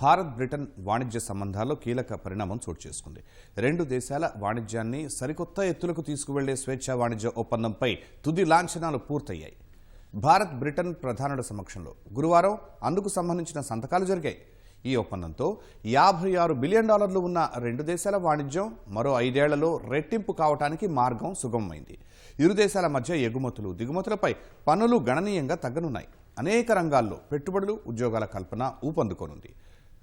Bharat Britain వాణిజ్య సంబంధాల్లో కీలక పరిణామం చోటు చేసుకుంది. రెండు దేశాల వాణిజ్యాన్ని సరికొత్త ఎత్తులకు తీసుకువెళ్ళే స్వేచ్ఛా వాణిజ్య ఒప్పందంపై తుది లాంఛనాలు పూర్తయ్యాయి. భారత్ బ్రిటన్ ప్రధానుల సమక్షంలో గురువారం అందుకు సంబంధించిన సంతకాలు జరిగాయి. ఈ ఒప్పందంతో యాభై ఆరు బిలియన్ డాలర్లు ఉన్న రెండు దేశాల వాణిజ్యం మరో ఐదేళ్ళలో రెట్టింపు కావటానికి మార్గం సుగమమైంది. ఇరు దేశాల మధ్య ఎగుమతులు దిగుమతులపై పనులు గణనీయంగా తగ్గనున్నాయి. అనేక రంగాల్లో పెట్టుబడులు ఉద్యోగాల కల్పన ఊపందుకోనుంది.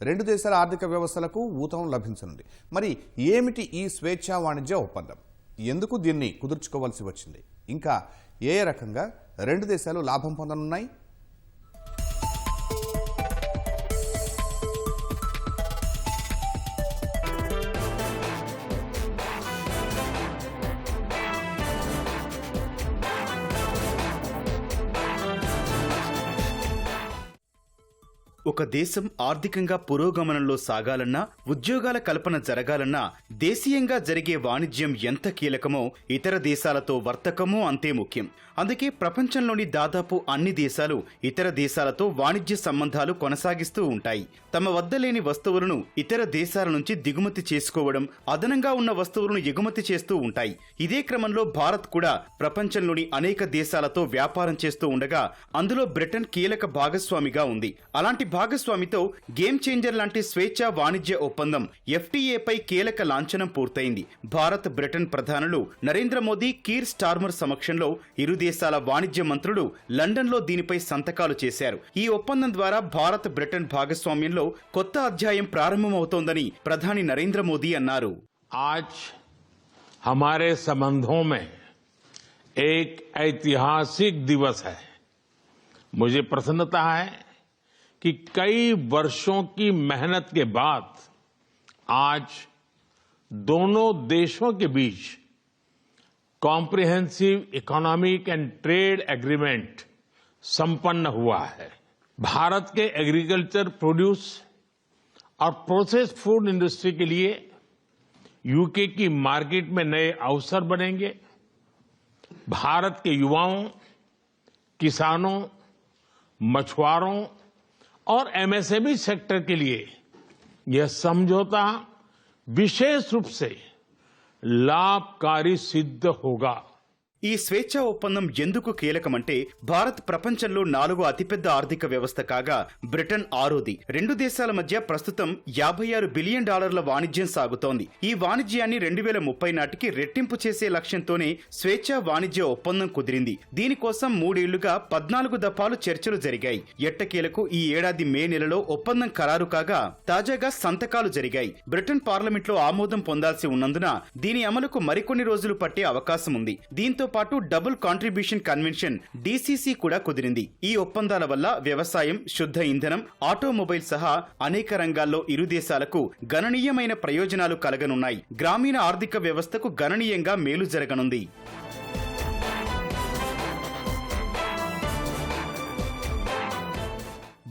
రెండు దేశాల ఆర్థిక వ్యవస్థలకు ఊతం లభించనుంది. మరి ఏమిటి ఈ స్వేచ్ఛా వాణిజ్య ఒప్పందం? ఎందుకు దీన్ని కుదుర్చుకోవాల్సి వచ్చింది? ఇంకా ఏ రకంగా రెండు దేశాలు లాభం పొందనున్నాయి? ఒక దేశం ఆర్థికంగా పురోగమనంలో సాగాలన్నా ఉద్యోగాల కల్పన జరగాలన్నా దేశీయంగా జరిగే వాణిజ్యం ఎంత కీలకమో ఇతర దేశాలతో వర్తకమూ అంతే ముఖ్యం. అందుకే ప్రపంచంలోని దాదాపు అన్ని దేశాలు ఇతర దేశాలతో వాణిజ్య సంబంధాలు కొనసాగిస్తూ ఉంటాయి. తమ వద్ద లేని వస్తువులను ఇతర దేశాల నుంచి దిగుమతి చేసుకోవడం అదనంగా ఉన్న వస్తువులను ఎగుమతి చేస్తూ ఉంటాయి. ఇదే క్రమంలో భారత్ కూడా ప్రపంచంలోని అనేక దేశాలతో వ్యాపారం చేస్తూ ఉండగా అందులో బ్రిటన్ కీలక భాగస్వామిగా ఉంది. అలాంటి భాగస్వామితో గేమ్ చేంజర్ లాంటి స్వేచ్ఛా వాణిజ్య ఒప్పందం ఎఫ్టీఏపై కీలక లాంఛనం పూర్తయింది భారత్ బ్రిటన్ ప్రధానులు నరేంద్ర మోదీ కీర్ స్టార్మర్ సమక్షంలో ఇరు దేశాల వాణిజ్య మంత్రులు లండన్లో దీనిపై సంతకాలు చేశారు ఈ ఒప్పందం ద్వారా భారత్ బ్రిటన్ భాగస్వామ్యంలో కొత్త అధ్యాయం ప్రారంభమవుతోందని ప్రధాని నరేంద్ర మోదీ అన్నారు आज हमारे संबंधों में एक ऐतिहासिक दिवस है मुझे प्रसन्नता है कि कई वर्षों की मेहनत के बाद आज दोनों देशों के बीच comprehensive economic and trade agreement संपन्न हुआ है। भारत के एग्रीकल्चर प्रोड्यूस और प्रोसेस फ़ूड इंडस्ट्री के लिए यूके की मार्केट में नए अवसर बनेंगे। भारत के युवाओं, किसानों, मछुआरों और एमएसएमई सेक्टर के लिए यह समझौता विशेष रूप से लाभकारी सिद्ध होगा। ఈ స్వేచ్ఛా ఒప్పందం ఎందుకు కీలకమంటే భారత్ ప్రపంచంలో నాలుగో అతిపెద్ద ఆర్థిక వ్యవస్థ కాగా బ్రిటన్ ఆరోది. రెండు దేశాల మధ్య ప్రస్తుతం యాభై ఆరు బిలియన్ డాలర్ల వాణిజ్యం సాగుతోంది. ఈ వాణిజ్యాన్ని రెండు వేల ముప్పై నాటికి రెట్టింపు చేసే లక్ష్యంతోనే స్వేచ్ఛా వాణిజ్య ఒప్పందం కుదిరింది. దీనికోసం మూడేళ్ళుగా పద్నాలుగు దఫాలు చర్చలు జరిగాయి. ఎట్టకేలకు ఈ ఏడాది మే నెలలో ఒప్పందం ఖరారు కాగా తాజాగా సంతకాలు జరిగాయి. బ్రిటన్ పార్లమెంట్లో ఆమోదం పొందాల్సి ఉన్నందున దీని అమలుకు మరికొన్ని రోజులు పట్టే అవకాశం ఉంది దీంతో పాటు డబుల్ కాంట్రిబ్యూషన్ కన్వెన్షన్ డీసీసీ కూడా కుదిరింది. ఈ ఒప్పందాల వల్ల వ్యవసాయం శుద్ధ ఇంధనం ఆటోమొబైల్ సహా అనేక రంగాల్లో ఇరు దేశాలకు గణనీయమైన ప్రయోజనాలు కలగనున్నాయి. గ్రామీణ ఆర్థిక వ్యవస్థకు గణనీయంగా మేలు జరగనుంది.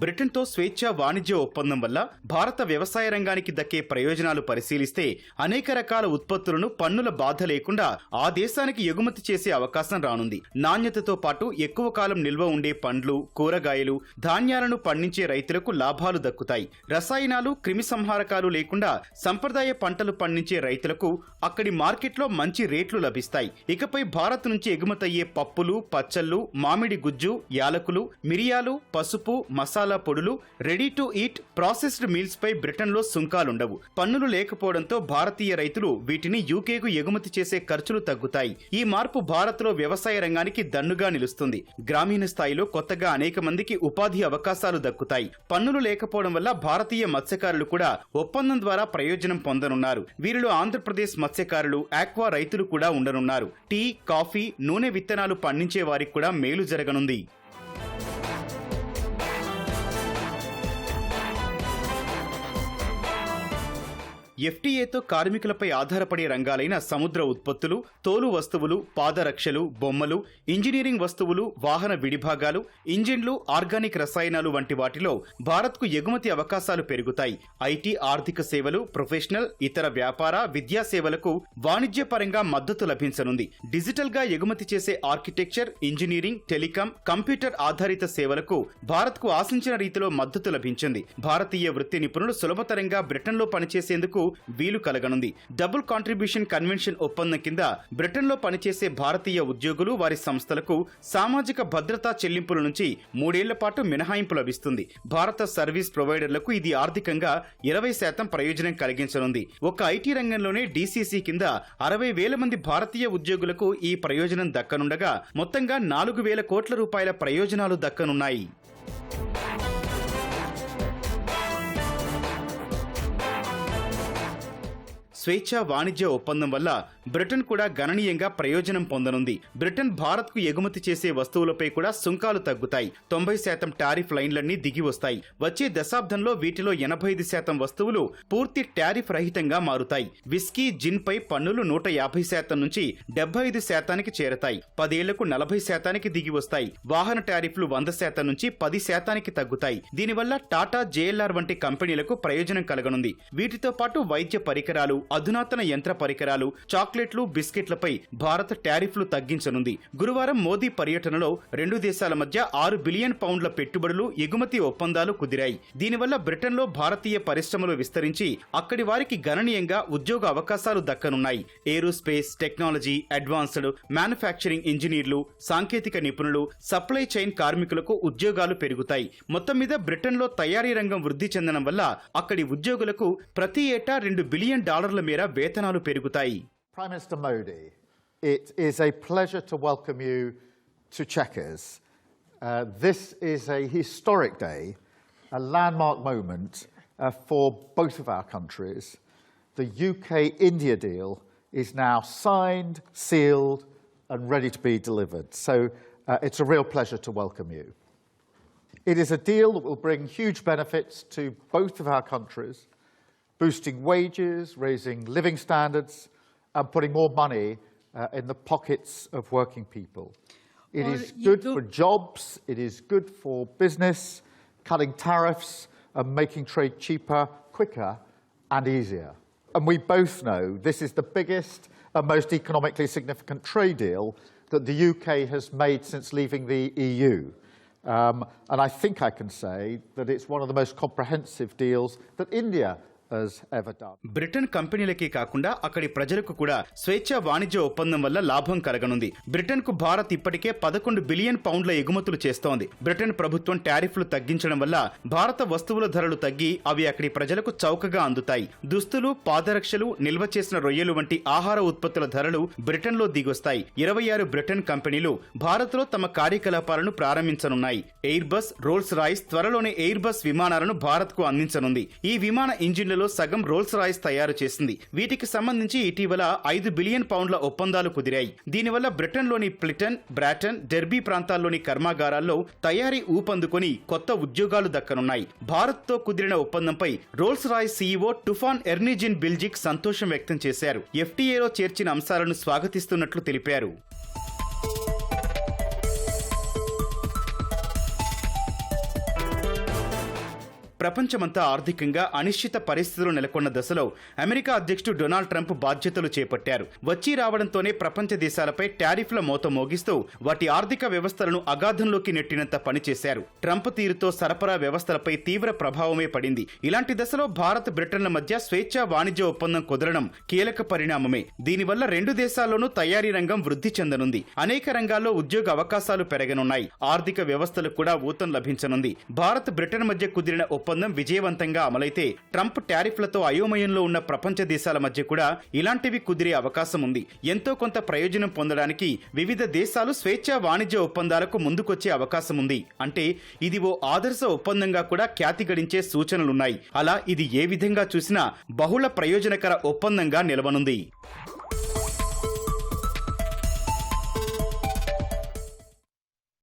బ్రిటన్తో స్వేచ్ఛా వాణిజ్య ఒప్పందం వల్ల భారత వ్యవసాయ రంగానికి దక్కే ప్రయోజనాలు పరిశీలిస్తే అనేక రకాల ఉత్పత్తులను పన్నుల బాధ లేకుండా ఆ దేశానికి ఎగుమతి చేసే అవకాశం రానుంది. నాణ్యతతో పాటు ఎక్కువ కాలం నిల్వ ఉండే పండ్లు కూరగాయలు ధాన్యాలను పండించే రైతులకు లాభాలు దక్కుతాయి. రసాయనాలు క్రిమి సంహారకాలు లేకుండా సంప్రదాయ పంటలు పండించే రైతులకు అక్కడి మార్కెట్లో మంచి రేట్లు లభిస్తాయి. ఇకపై భారత్ నుంచి ఎగుమతయ్యే పప్పులు పచ్చళ్ళు మామిడి గుజ్జు యాలకులు మిరియాలు పసుపు మసాలా పొడులు ready to eat processed meals పై బ్రిటన్లో సుంకాలుండవు. పన్నులు లేకపోవడంతో భారతీయ రైతులు వీటిని యూకేకు ఎగుమతి చేసే ఖర్చులు తగ్గుతాయి. ఈ మార్పు భారత్లో వ్యవసాయ రంగానికి దన్నుగా నిలుస్తుంది. గ్రామీణ స్థాయిలో కొత్తగా అనేక మందికి ఉపాధి అవకాశాలు దక్కుతాయి. పన్నులు లేకపోవడం వల్ల భారతీయ మత్స్యకారులు కూడా ఒప్పందం ద్వారా ప్రయోజనం పొందనున్నారు. వీరిలో ఆంధ్రప్రదేశ్ మత్స్యకారులు ఆక్వా రైతులు కూడా ఉండనున్నారు. టీ కాఫీ నూనె విత్తనాలు పండించే వారికి కూడా మేలు జరగనుంది. ఎఫ్టీఏతో కార్మికులపై ఆధారపడే రంగాలైన సముద్ర ఉత్పత్తులు తోలు వస్తువులు పాదరక్షలు బొమ్మలు ఇంజనీరింగ్ వస్తువులు వాహన విడిభాగాలు ఇంజిన్లు ఆర్గానిక్ రసాయనాలు వంటి వాటిలో భారత్కు ఎగుమతి అవకాశాలు పెరుగుతాయి. ఐటీ ఆర్థిక సేవలు ప్రొఫెషనల్ ఇతర వ్యాపార విద్యా సేవలకు వాణిజ్యపరంగా మద్దతు లభించనుంది. డిజిటల్గా ఎగుమతి చేసే ఆర్కిటెక్చర్ ఇంజనీరింగ్ టెలికాం కంప్యూటర్ ఆధారిత సేవలకు భారత్కు ఆశించిన రీతిలో మద్దతు లభించింది. భారతీయ వృత్తి నిపుణులు సులభతరంగా బ్రిటన్లో పనిచేసేందుకు వీలు కలగనుంది. డబుల్ కాంట్రిబ్యూషన్ కన్వెన్షన్ ఒప్పందం కింద బ్రిటన్లో పనిచేసే భారతీయ ఉద్యోగులు వారి సంస్థలకు సామాజిక భద్రతా చెల్లింపుల నుంచి మూడేళ్ళ పాటు మినహాయింపు లభిస్తుంది. భారత సర్వీస్ ప్రొవైడర్లకు ఇది ఆర్థికంగా ఇరవై శాతం ప్రయోజనం కలిగించనుంది. ఒక ఐటీ రంగంలోనే డీసీసీ కింద అరవై వేల మంది భారతీయ ఉద్యోగులకు ఈ ప్రయోజనం దక్కనుండగా మొత్తంగా నాలుగు వేల కోట్ల రూపాయల ప్రయోజనాలు దక్కనున్నాయి. స్వేచ్ఛ వాణిజ్య ఒప్పందం వల్ల బ్రిటన్ కూడా గణనీయంగా ప్రయోజనం పొందనుంది. బ్రిటన్ భారత్కు ఎగుమతి చేసే వస్తువులపై కూడా సుంకాలు తగ్గుతాయి. తొంభై శాతం టారిఫ్ లైన్లన్నీ దిగి వస్తాయి. వచ్చే దశాబ్దంలో వీటిలో ఎనభై ఐదు శాతం వస్తువులు పూర్తి టారిఫ్ రహితంగా మారుతాయి. విస్కీ జిన్ పై పన్నులు నూట యాభై శాతం నుంచి డెబ్బై ఐదు శాతానికి చేరతాయి. పదేళ్ళకు నలభై శాతానికి దిగి వస్తాయి. వాహన టారిఫ్లు వంద శాతం నుంచి పది శాతానికి తగ్గుతాయి. దీనివల్ల టాటా జేఎల్ఆర్ వంటి కంపెనీలకు ప్రయోజనం కలగనుంది. వీటితో పాటు వైద్య పరికరాలు అధునాతన యంత్ర పరికరాలు చాక్లెట్లు బిస్కెట్లపై భారత్ టారిఫ్లు తగ్గించనుంది. గురువారం మోదీ పర్యటనలో రెండు దేశాల మధ్య ఆరు బిలియన్ పౌండ్ల పెట్టుబడులు ఎగుమతి ఒప్పందాలు కుదిరాయి. దీనివల్ల బ్రిటన్లో భారతీయ పరిశ్రమలు విస్తరించి అక్కడి వారికి గణనీయంగా ఉద్యోగ అవకాశాలు దక్కనున్నాయి. ఏరోస్పేస్ టెక్నాలజీ అడ్వాన్స్డ్ మ్యానుఫ్యాక్చరింగ్ ఇంజనీర్లు సాంకేతిక నిపుణులు సప్లై చైన్ కార్మికులకు ఉద్యోగాలు పెరుగుతాయి. మొత్తం మీద బ్రిటన్లో తయారీ రంగం వృద్ధి చెందడం వల్ల అక్కడి ఉద్యోగులకు ప్రతి ఏటా రెండు బిలియన్ డాలర్ల మేర వేతనాలు పెరుగుతాయి. Prime Minister Modi, it is a pleasure to welcome you to Chequers. Uh, this is a historic day, a landmark moment uh, for both of our countries. The UK India deal is now signed, sealed, and ready to be delivered. So uh, it's a real pleasure to welcome you. It is a deal that will bring huge benefits to both of our countries, boosting wages, raising living standards, and putting more money uh, in the pockets of working people. It Well, is good for jobs, it is good for business, cutting tariffs and making trade cheaper, quicker, and easier. And we both know this is the biggest and most economically significant trade deal that the UK has made since leaving the EU. Um, and I think I can say that it's one of the most comprehensive deals that India has ever done. Britain కంపెనీలకే కాకుండా అక్కడి ప్రజలకు కూడా స్వేచ్ఛ వాణిజ్య ఒప్పందం వల్ల లాభం కలగనుంది. బ్రిటన్కు భారత్ ఇప్పటికే పదకొండు బిలియన్ పౌండ్ల ఎగుమతులు చేస్తోంది. బ్రిటన్ ప్రభుత్వం టారిఫ్లు తగ్గించడం వల్ల భారత వస్తువుల ధరలు తగ్గి అవి అక్కడి ప్రజలకు చౌకగా అందుతాయి. దుస్తులు పాదరక్షలు నిల్వ చేసిన రొయ్యలు వంటి ఆహార ఉత్పత్తుల ధరలు బ్రిటన్లో దిగొస్తాయి. ఇరవై ఆరు బ్రిటన్ కంపెనీలు భారత్లో తమ కార్యకలాపాలను ప్రారంభించనున్నాయి. ఎయిర్ బస్ రోల్స్ రాయిస్ త్వరలోనే ఎయిర్ బస్ విమానాలను భారత్కు అందించనుంది. ఈ విమాన ఇంజిన్లలో సగం రోల్స్ రాయిస్ తయారు చేసింది. వీటికి సంబంధించి ఇటీవల ఐదు బిలియన్ పౌండ్ల ఒప్పందాలు కుదిరాయి. దీనివల్ల బ్రిటన్లోని ప్లిటన్ బ్రాటన్ డెర్బీ ప్రాంతాల్లోని కర్మాగారాల్లో తయారీ ఊపందుకొని కొత్త ఉద్యోగాలు దక్కనున్నాయి. భారత్తో కుదిరిన ఒప్పందంపై Rolls Royce CEO Tufan Erginbilgic సంతోషం వ్యక్తం చేశారు. ఎఫ్టీఏలో చేర్చిన అంశాలను స్వాగతిస్తున్నట్లు తెలిపారు. ప్రపంచమంతా ఆర్థికంగా అనిశ్చిత పరిస్థితులు నెలకొన్న దశలో అమెరికా అధ్యక్షుడు డొనాల్డ్ ట్రంప్ బాధ్యతలు చేపట్టారు. వచ్చి రావడంతోనే ప్రపంచ దేశాలపై టారిఫ్ల మోత మోగిస్తూ వాటి ఆర్థిక వ్యవస్థలను అగాధంలోకి నెట్టినంత పనిచేశారు. ట్రంప్ తీరుతో సరఫరా వ్యవస్థలపై తీవ్ర ప్రభావమే పడింది. ఇలాంటి దశలో భారత్ బ్రిటన్ల మధ్య స్వేచ్ఛా వాణిజ్య ఒప్పందం కుదరడం కీలక పరిణామమే. దీనివల్ల రెండు దేశాల్లోనూ తయారీ రంగం వృద్ధి చెందనుంది. అనేక రంగాల్లో ఉద్యోగ అవకాశాలు పెరగనున్నాయి. ఆర్థిక వ్యవస్థలకు కూడా ఊతం లభించనుంది. భారత్ బ్రిటన్ మధ్య కుదిరిన ఒప్పందం ఒప్పందం విజయవంతంగా అమలైతే ట్రంప్ టారిఫ్లతో అయోమయంలో ఉన్న ప్రపంచ దేశాల మధ్య కూడా ఇలాంటివి కుదిరే అవకాశం ఉంది. ఎంతో కొంత ప్రయోజనం పొందడానికి వివిధ దేశాలు స్వేచ్ఛా వాణిజ్య ఒప్పందాలకు ముందుకొచ్చే అవకాశం ఉంది. అంటే ఇది ఓ ఆదర్శ ఒప్పందంగా కూడా ఖ్యాతి గడించే సూచనలున్నాయి. అలా ఇది ఏ విధంగా చూసినా బహుళ ప్రయోజనకర ఒప్పందంగా నిలవనుంది.